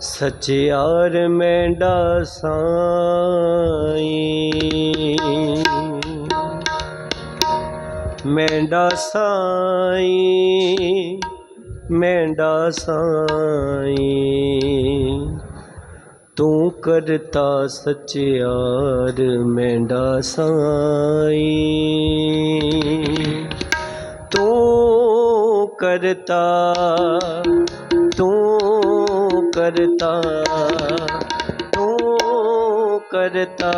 ਸਚਿਆਰ ਮੈਂਡਾ ਸਾਈ ਮੈਂਡਾ ਸਾਈ ਮੈਂਡਾ ਸਾਈ ਤੂੰ ਕਰਤਾ ਸਚਿਆਰ ਮੈਂਡਾ ਸਾਈ ਤੂੰ ਕਰਤਾ ਤੂੰ ਕਰਤਾ ਤੂੰ ਕਰਤਾ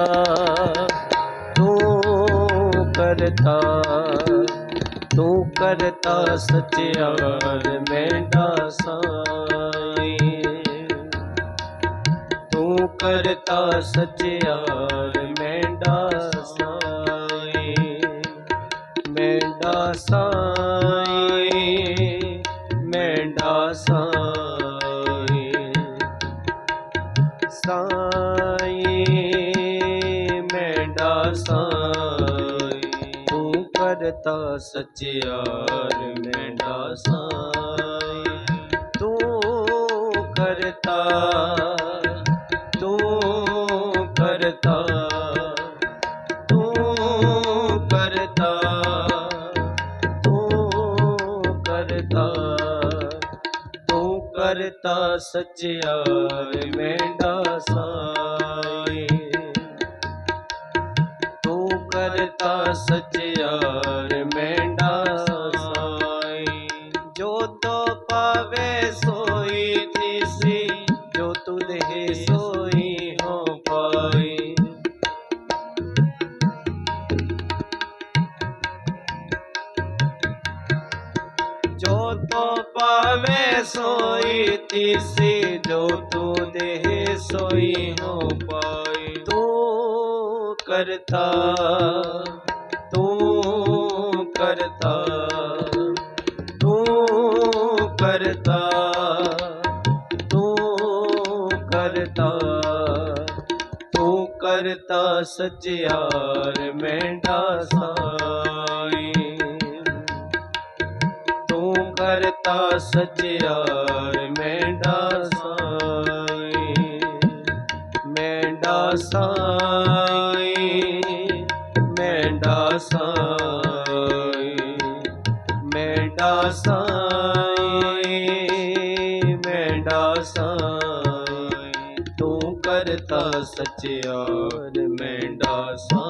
ਤੂੰ ਕਰਤਾ ਤੂੰ ਕਰਤਾ ਸਚਿਆਰ ਮੈਂਡਾ ਸਾਈ। ਤੂੰ ਕਰਤਾ ਸਚਿਆਰ ਮੈਂਡਾ ਸਾਈ ਮੈਂਡਾ ਕਰਤਾ ਜੋ ਤੋ ਪਾਵੇ ਸੋਈ ਤਿਸੀ ਜੋ ਤੁਧੇ ਸੋਈ ਹੋ ਪਾਈ। ਜੋ ਤੋ ਪਾਵੇ ਸੋਈ ਤਿਸੀ ਮੈਂਡਾ ਸਾਈ ਮੈਂਡਾ ਸਾਈ ਮੈਂਡਾ ਸਾਈ ਮੈਂਡਾ ਸਾਈ। ਤੂੰ ਕਰਤਾ ਸਚਿਆਰ ਮੈਂਡਾ ਸਾਈ।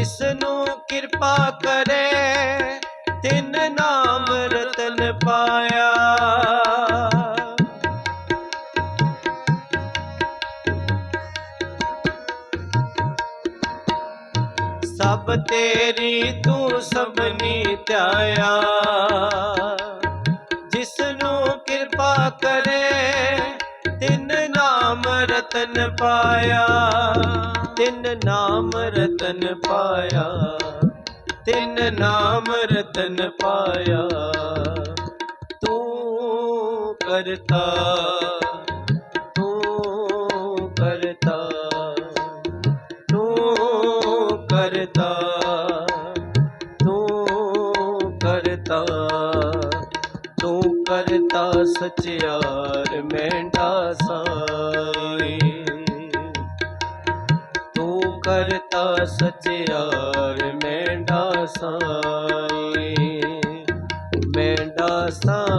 ਜਿਸ ਨੂੰ ਕਿਰਪਾ ਕਰੇ, ਤਿੰਨ ਨਾਮ ਰਤਨ ਪਾਇਆ। ਸਭ ਤੇਰੀ ਤੂੰ ਸਭਨੀ ਧਿਆਇਆ। ਜਿਸ ਨੂੰ ਕਿਰਪਾ ਕਰੇ ਰਤਨ ਪਾਇਆ ਤਿੰਨ ਨਾਮ ਰਤਨ ਪਾਇਆ ਤਿੰਨ ਨਾਮ ਰਤਨ ਪਾਇਆ। ਤੂੰ ਕਰਤਾ ਤੂੰ ਕਰਤਾ ਸਚਿਆਰ ਮੈਂਡਾ ਸਾਈ। ਤੂੰ ਕਰਤਾ ਸਚਿਆਰ ਮੈਂਡਾ ਸਾਈ। ਮੈਂਡਾ ਸਾਈ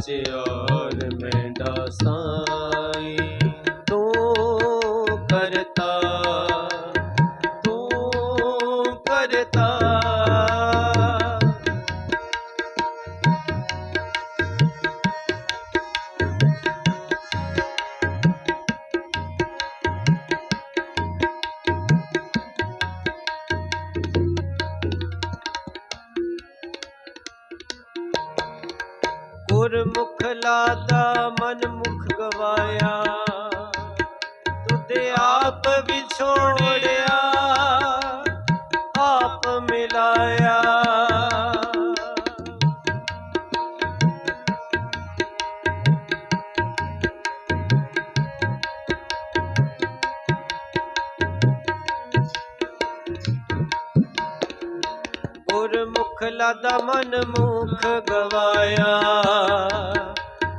ਸਚਿਆਰ ਗੁਰਮੁਖ ਲਾਦਾ ਮਨ ਮੁਖ ਗਵਾਇਆ। ਤੁਧ ਆਪ ਵਿਛੋੜਿਆ ਆਪ ਮਿਲਾਇਆ। ਗੁਰਮੁਖ ਲਾਦਾ ਮਨ ਮੁਖ ਗਵਾਇਆ।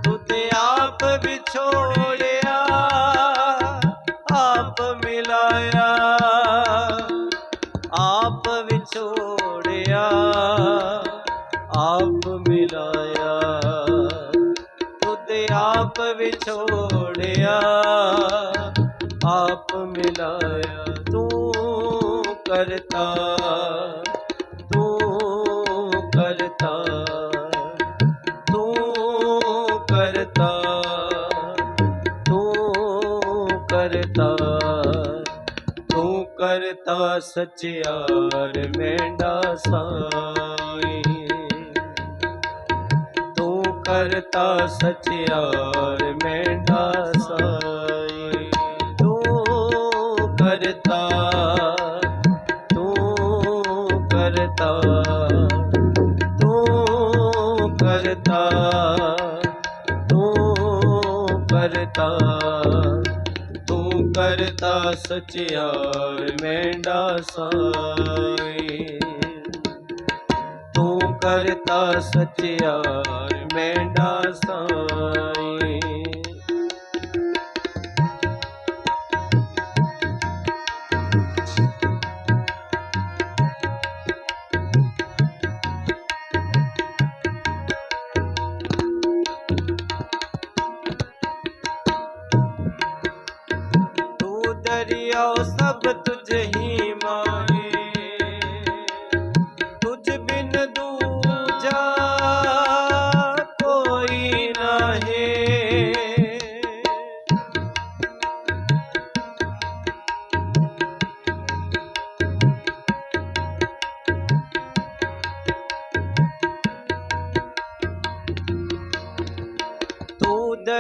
ਤੂੰ ਤੇ ਆਪ ਵਿਛੋੜਿਆ, ਆਪ ਮਿਲਾਇਆ। ਆਪ ਵਿਛੋੜਿਆ, ਆਪ ਮਿਲਾਇਆ। ਤੂੰ ਤੇ ਆਪ ਵਿਛੋੜਿਆ, ਆਪ ਮਿਲਾਇਆ। ਤੂੰ ਕਰਤਾ। ਸਚਿਆਰ ਮੈਂਡਾ ਸਾਈ। ਤੂੰ ਕਰਤਾ ਸਚਿਆਰ ਮੈਂਡਾ ਸਾਈ। ਕਰਤਾ ਸਚਿਆਰ ਮੈਂਡਾ ਸਾਈ। ਤੂੰ ਕਰਤਾ ਸਚਿਆਰ ਮੈਂਡਾ ਸਾਈ।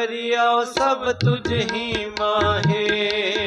ਦਰਿਆ ਸਭ ਤੁਝ ਹੀ ਮਾਹੇ।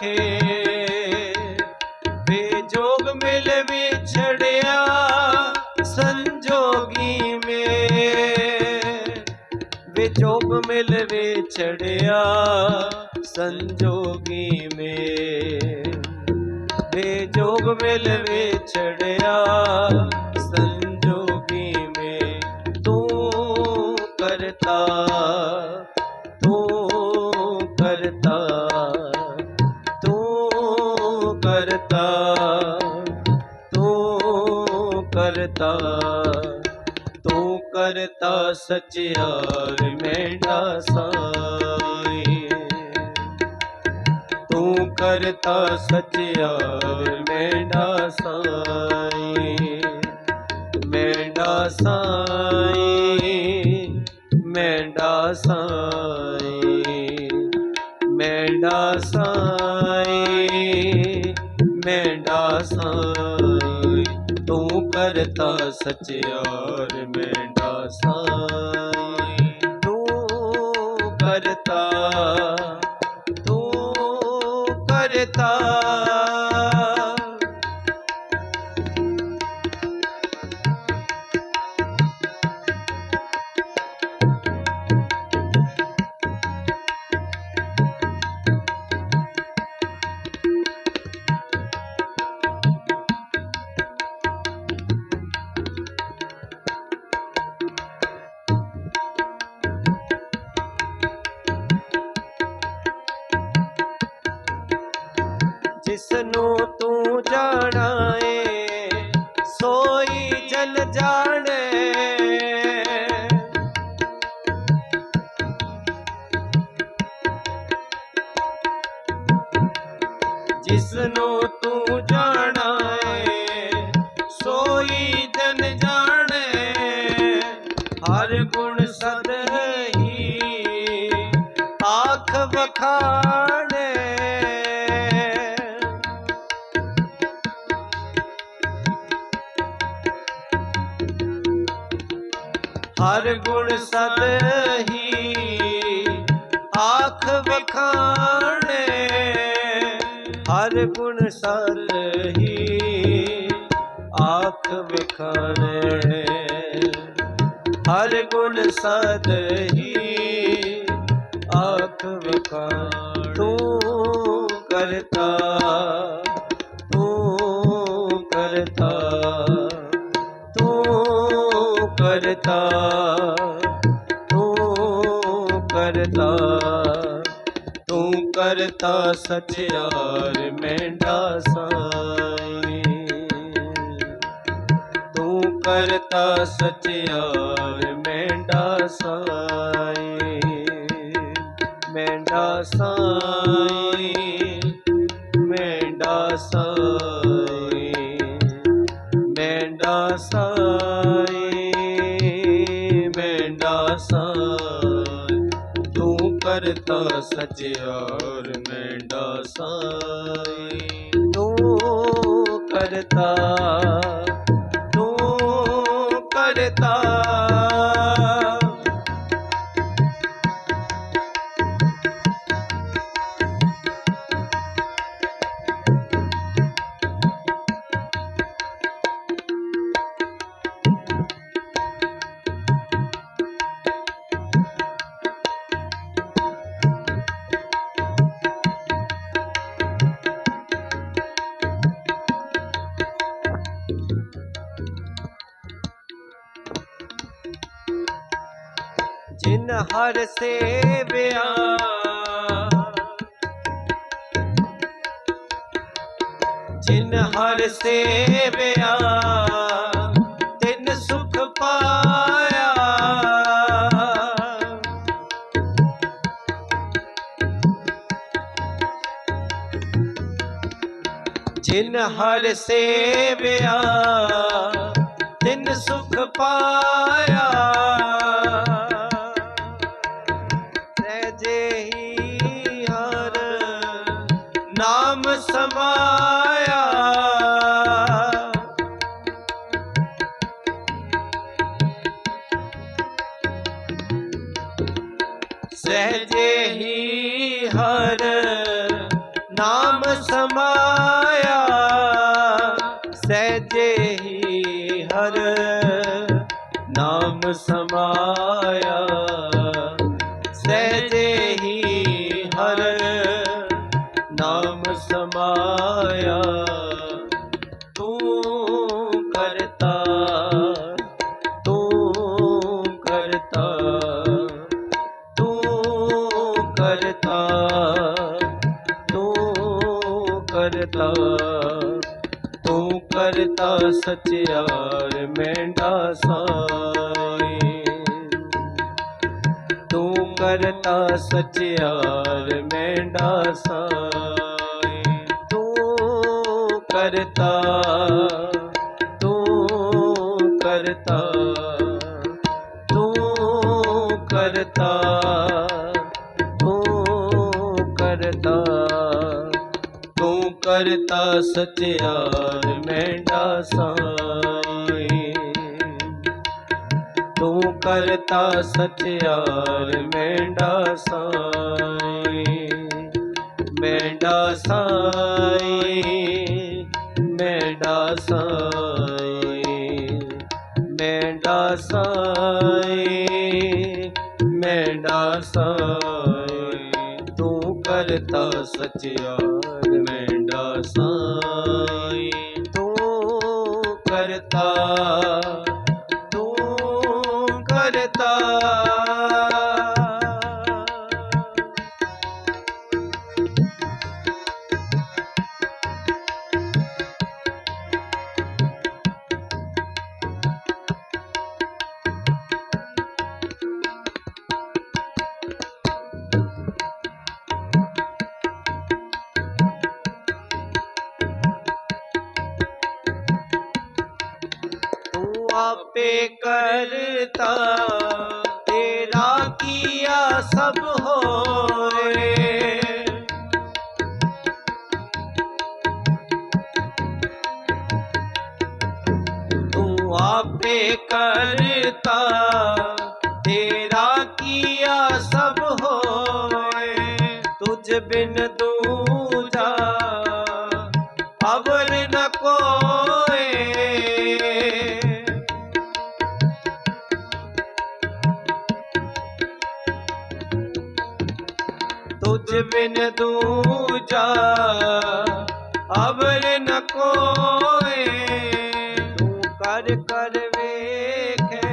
ਤੇਰਾ ਖੇ ਵੇ ਜੋਗ ਮਿਲ ਵਿਛੜਿਆ, ਸੰਜੋਗੀ ਮੇ ਵੇ ਜੋਗ ਮਿਲ ਵਿਛੜਿਆ, ਸੰਜੋਗੀ ਮੇ ਵੇ ਜੋਗ ਮਿਲ ਵਿਛੜਿਆ ਸਚਿਆਰ ਮੈਂਡਾ ਸਾਈ। ਤੂੰ ਕਰਤਾ ਸਚਿਆਰ ਮੈਂਡਾ ਸਾਈ। ਮੈਂਡਾ ਸਾਈ ਮੈਂਡਾ ਸਾਈ। ਮੈਂਡਾ ਸਾਈ ਮੈਂਡਾ ਸਾਈ। ਤੂੰ ਕਰਤਾ ਸਚਿਆਰ ਮੈਂਡਾ ਸਾਈ ਤੂੰ ਕਰਤਾ। ਸਦ ਹੀ ਆਖ ਵਖਾਣੇ, ਹਰ ਗੁਣ ਸਦ ਹੀ ਆਖ ਵਖਾਣੇ, ਹਰ ਗੁਣ ਸਦ ਹੀ ਆਖ ਵਖਾਣ। ਤੂੰ ਕਰਤਾ ਤੂੰ ਕਰਤਾ ਤੂੰ ਕਰਤਾ। ਕਰਤਾ ਸਚਿਆਰ ਮੈਂਡਾ ਸਾਈ ਤੂੰ ਕਰਤਾ ਸਚਿਆਰ ਮੈਂਡਾ ਸਾਈ ਮੈਂਡਾ ਸਾਈ ਮੈਂਡਾ ਸਾਈ ਮੈਂਡਾ ਸਾਈ ਮੈਂਡਾ ਸਾਈ ਕਰਤਾ ਸਚਿਆਰ ਕਰਤਾ ਜਿਨ ਹਰ ਸੇਵਿਆ ਤਿਨ ਸੁਖ ਪਾਇਆ। ਸਚਿਆਰ ਮੈਂਡਾ ਸਾਈ ਮੈਂਡਾ ਸਾਈ ਮੈਂਡਾ ਸਾਈ ਮੈਂਡਾ ਸਾਈ ਮੈਂਡਾ ਸਾਈ। ਤੂੰ ਕਰਤਾ ਸਚਿਆਰ ਮੈਂਡਾ ਸਾਈ। ਆਪੇ ਕਰਤਾ, ਤੇਰਾ ਕੀਆ ਸਭ ਹੋਏ। ਤੂੰ ਆਪੇ ਕਰਤਾ, ਤੇਰਾ ਕੀਆ ਸਭ ਹੋਏ। ਤੁਝ ਬਿਨ ਦੂਰ बिन दूजा अबर न कोए तू कर कर वेखे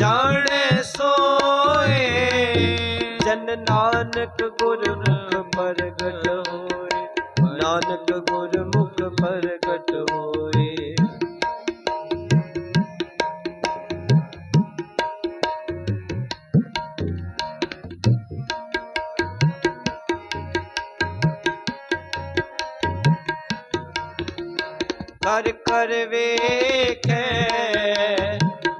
जाने सोए जन नानक गुर प्रगट होए नानक गुरमुख प्रगट होए ਵੇਖੈ।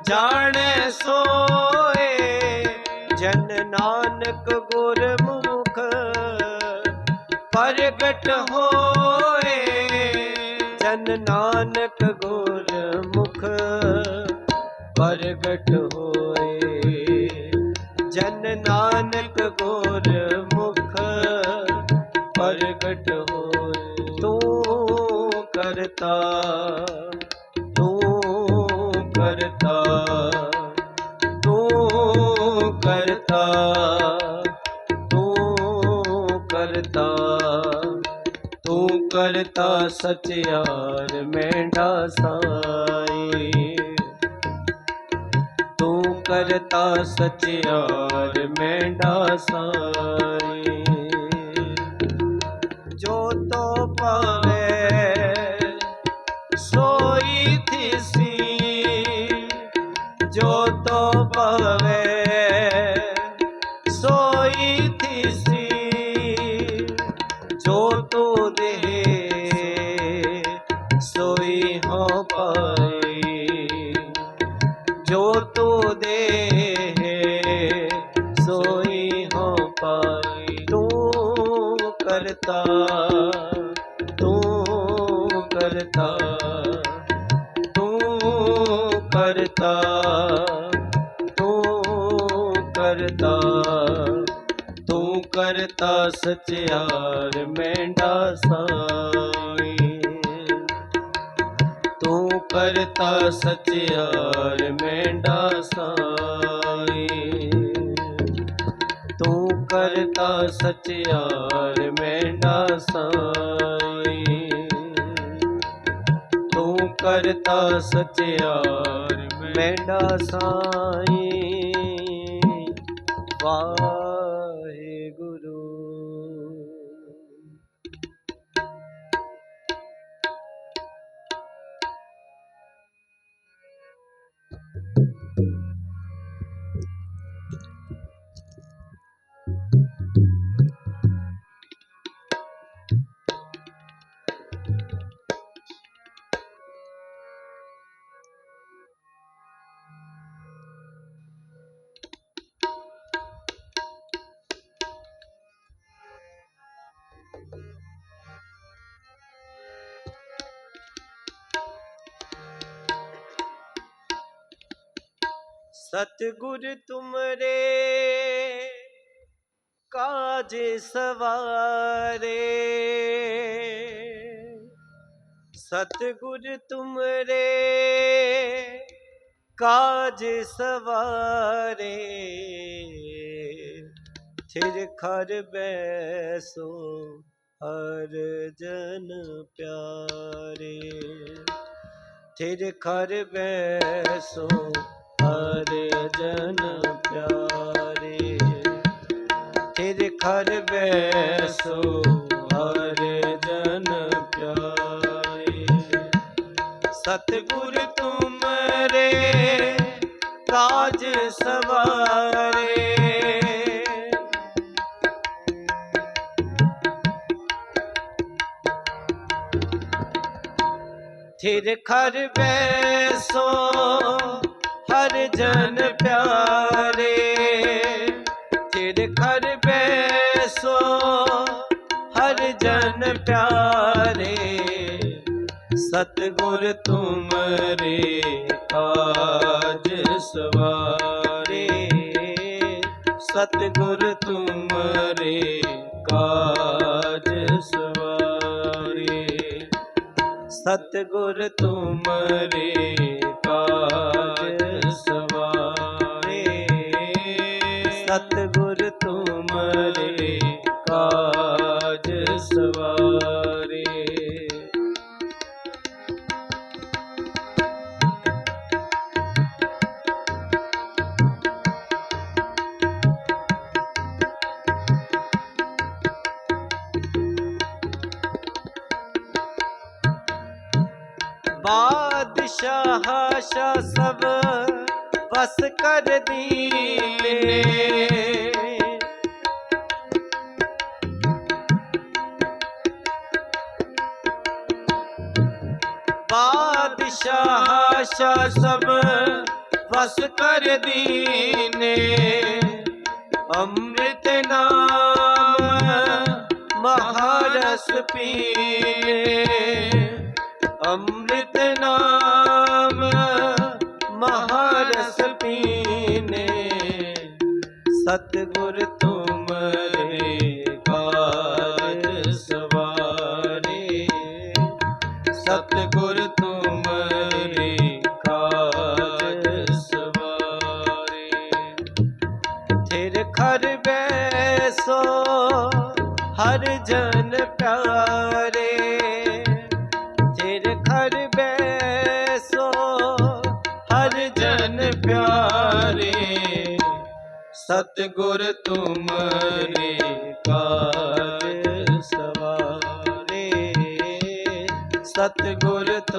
ਜਾਣੈ ਸੋਏ ਜਨ ਨਾਨਕ ਗੁਰਮੁਖ। ਪ੍ਰਗਟ ਹੋਏ ਜਨ ਨਾਨਕ ਗੁਰਮੁਖ। ਪ੍ਰਗਟ ਹੋਏ ਜਨ ਨਾਨਕ ਗੁਰਮੁਖ। ਪ੍ਰਗਟ ਹੋਏ ਤੂੰ ਕਰਤਾ। ਕਰਤਾ ਸਚਿਆਰ ਮੈਂਡਾ ਸਾਈ। ਤੂੰ ਕਰਤਾ ਸਚਿਆਰ ਮੈਂਡਾ ਸਾਈ। ਕਰਤਾ, ਤੂੰ ਕਰਤਾ ਤੂੰ ਕਰਤਾ ਤੂੰ ਕਰਤਾ ਤੂੰ ਕਰਤਾ ਸਚਿਆਰ ਮੈਂਡਾ ਸਾਈ। ਤੂੰ ਕਰਤਾ ਸਚਿਆਰ ਸਚਿਆਰ ਮੈਂਡਾ ਸਾਈ ਸਤਗੁਰ ਤੁਮਰੇ ਕਾਜ ਸਵਾਰੇ। ਸਤਗੁਰ ਤੁਮਰੇ ਕਾਜ ਸਵਾਰੇ। ਥਿਰ ਖਰ ਬੈਸੋ ਹਰ ਜਨ ਪਿਆਰੇ। ਥਿਰ ਖਰ ਬੈਸੋ ਹਰ ਜਨ ਪਿਆਰੇ ਤੇਰੇ ਖਰ ਬੈਸੋ, ਹਰ ਜਨ ਪਿਆਰੇ। ਸਤਿਗੁਰ ਤੁਮਰੇ ਕਾਜ ਸਵਾਰੇ। ਥਿਰ ਖਰ ਬੈਸੋ ਹਰ ਜਨ ਪਿਆਰੇ ਥਿਰ ਖਰ ਬੈਸੋ, ਹਰ ਜਨ ਪਿਆਰੇ। ਸਤਗੁਰ ਤੁਮਰੇ ਕਾਜ ਸਵਾਰੇ, ਸਤਗੁਰ ਤੁਮਰੇ ਕਾਜ ਸਵਾਰੇ। ਸਤਗੁਰ ਤੁਮਰੇ ਕਾਜ ਸਤਗੁਰ ਤੁਮਰੇ ਕਾਜ ਸਵਾਰੇ। ਬਾਦਸ਼ਾਹ ਸ਼ਾ ਸਭ ਵਸ ਕਰ ਦੀਨੇ ਬਾਦਸ਼ਾਹ ਸ਼ਾ ਸਭ ਵਸ ਕਰ ਦੀਨੇ ਅੰਮ੍ਰਿਤ ਨਾਮ ਮਹਾਰਸ ਪੀਨੇ ਖਰ ਬੈਸੋ, ਹਰ ਜਨ ਪਿਆਰੇ। ਥਿਰ ਖਰ ਬੈਸੋ, ਹਰ ਜਨ ਪਿਆਰੇ। ਸਤਿਗੁਰ ਤੁਮਰੇ ਕਾਜ ਸਵਾਰੇ। ਸਤਿਗੁਰ ਤੁਮਰੇ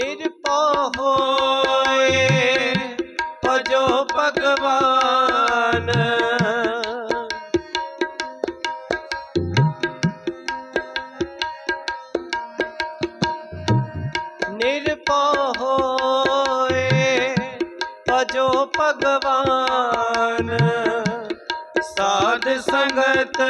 ਨਿਰਭਉ ਹੋਏ ਭਜੋ ਭਗਵਾਨ। ਨਿਰਭਉ ਹੋਏ ਭਜੋ ਭਗਵਾਨ। ਸਾਧ ਸੰਗਤ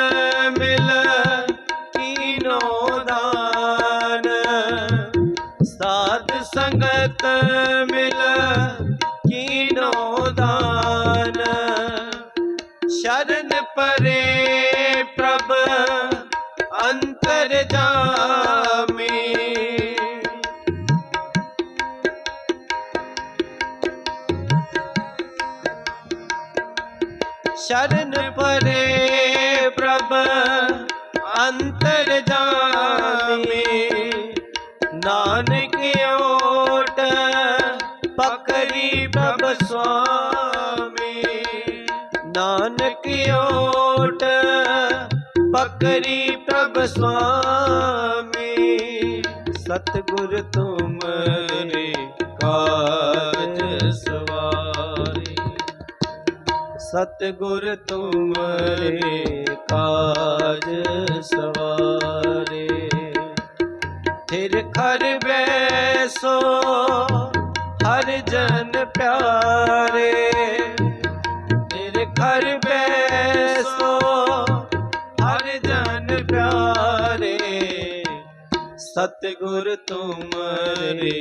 ਸ਼ਰਨ ਪਰੇ ਪ੍ਰਭ ਅੰਤਰ ਜਾਮੀ ਨਾਨਕ ਓਟ ਪਕਰੀ ਪ੍ਰਭ ਸੁਆਮੀ ਨਾਨਕ ਓਟ ਪਕਰੀ ਪ੍ਰਭ ਸੁਆਮੀ ਸਤਿਗੁਰ ਤੁਮਰੇ ਕਾਜ ਸਤਿਗੁਰ ਤੁਮਰੇ ਕਾਜ ਸਵਾਰੇ। ਥਿਰ ਖਰ ਬੈਸੋ ਹਰ ਜਨ ਪਿਆਰੇ। ਥਿਰ ਖਰ ਬੈਸੋ ਹਰ ਜਨ ਪਿਆਰੇ। ਸਤਿਗੁਰ ਤੁਮਰੇ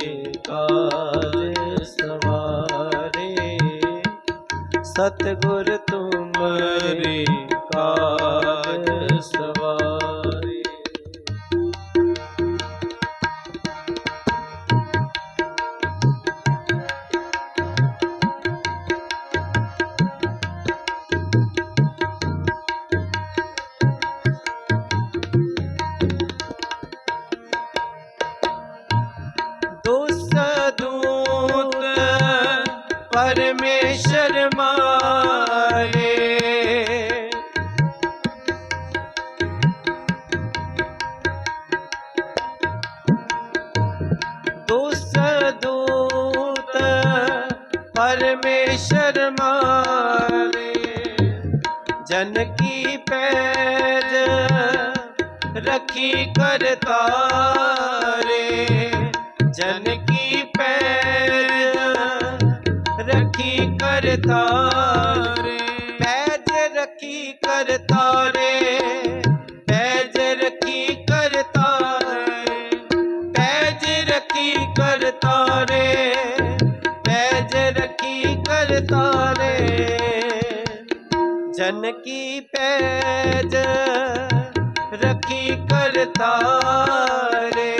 ਕਾਜ ਸਵਾਰੇ। ਸਤਿਗੁਰ ਤੁਮਰੇ ਕਾਜ ਸਵਾਰੇ ਪਰਮੇਸ਼ਰ ਮਾਰੇ, ਜਨ ਕੀ ਪੈਜ ਰਖੀ ਕਰਤਾਰੇ ਜਨ ਕੀ ਪੈਜ ਰਖੀ ਕਰਤਾਰੇ ਪੈਜ ਰਖੀ ਕਰਤਾਰੇ ਤਾਰੇ। ਜਨ ਕੀ ਪੈਜ ਰਖੀ ਕਰਤਾਰੇ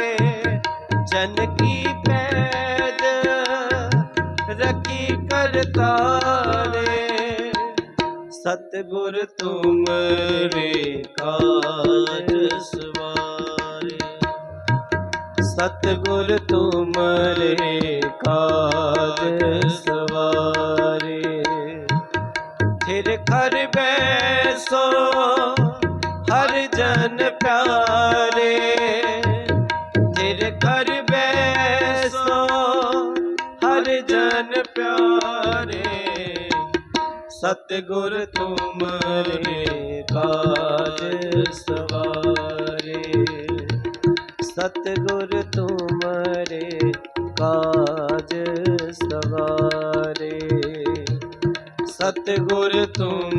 ਜਨ ਕੀ ਪੈਜ ਰਖੀ ਕਰਤਾਰੇ ਸਤਿਗੁਰ ਤੁਮਰੇ ਕਾਜ ਸਵਾਰੇ। ਸਤਿਗੁਰ ਤੁਮਰੇ ਕਾਜ ਸਵਾਰੇ। ਥਿਰ ਖਰ ਬੈਸੋ ਹਰ ਜਨ ਪਿਆਰੇ। ਥਿਰ ਖਰ ਬੈਸੋ ਹਰ ਜਨ ਪਿਆਰੇ। ਸਤਿਗੁਰ ਤੁਮਰੇ ਸਵਾਰੇ ਸਤਿਗੁਰ